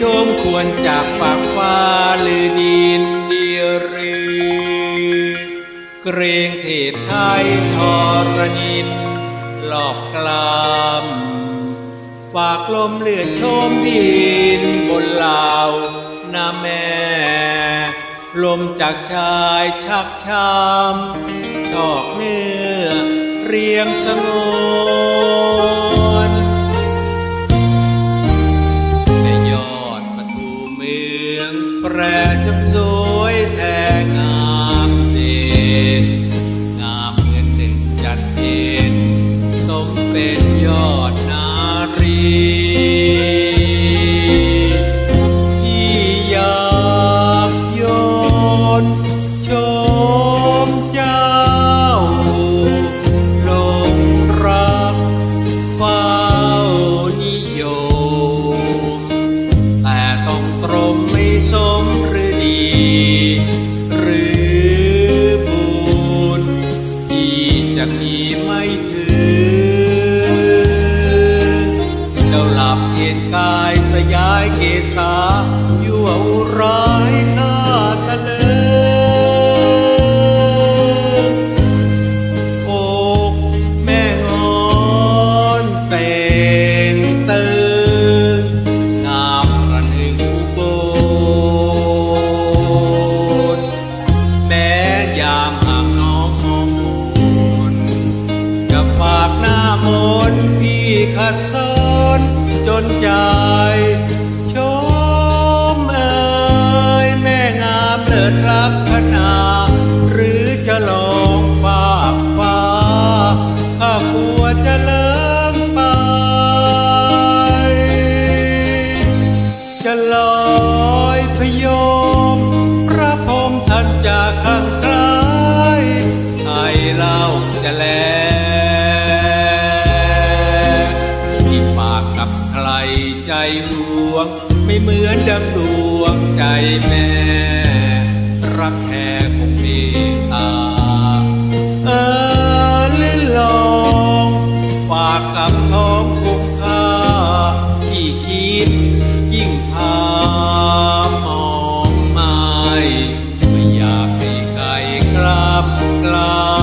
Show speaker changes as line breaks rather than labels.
ชมควรจากปากฟ้าลือดินดีรือเกรงเทศไทยทรณินหลอกกลามฝากลมเลือนชมดินบนลาวนาแม่ ลมจากชายชักช้ำชอกเนื้อเรียงสง เป็นยอด กายสยายเกษายั่วอุร้ายหน้าตะเลิงอกแม่งอนเต่งตึงงามระหนึ่งอุบแม้ยามห่างน้องมองมนจะฝากหน้ามนพี่ขัดสอน จนใจชมเอ่ยแม่งามเลิศรักขนาหรือจะลองฝากฟ้าถ้ากลัวจะเลิงไป จะลอยพยมพระพรหมท่านจากข้า ใจหลวง ไม่เหมือนดังดวงใจแม่ รักแท้คงมีตาเออลื่นลองฝากกับท้องคุกคาที่คิดยิ่งพามองไม่ไม่อยากให้ไกลกลับกลา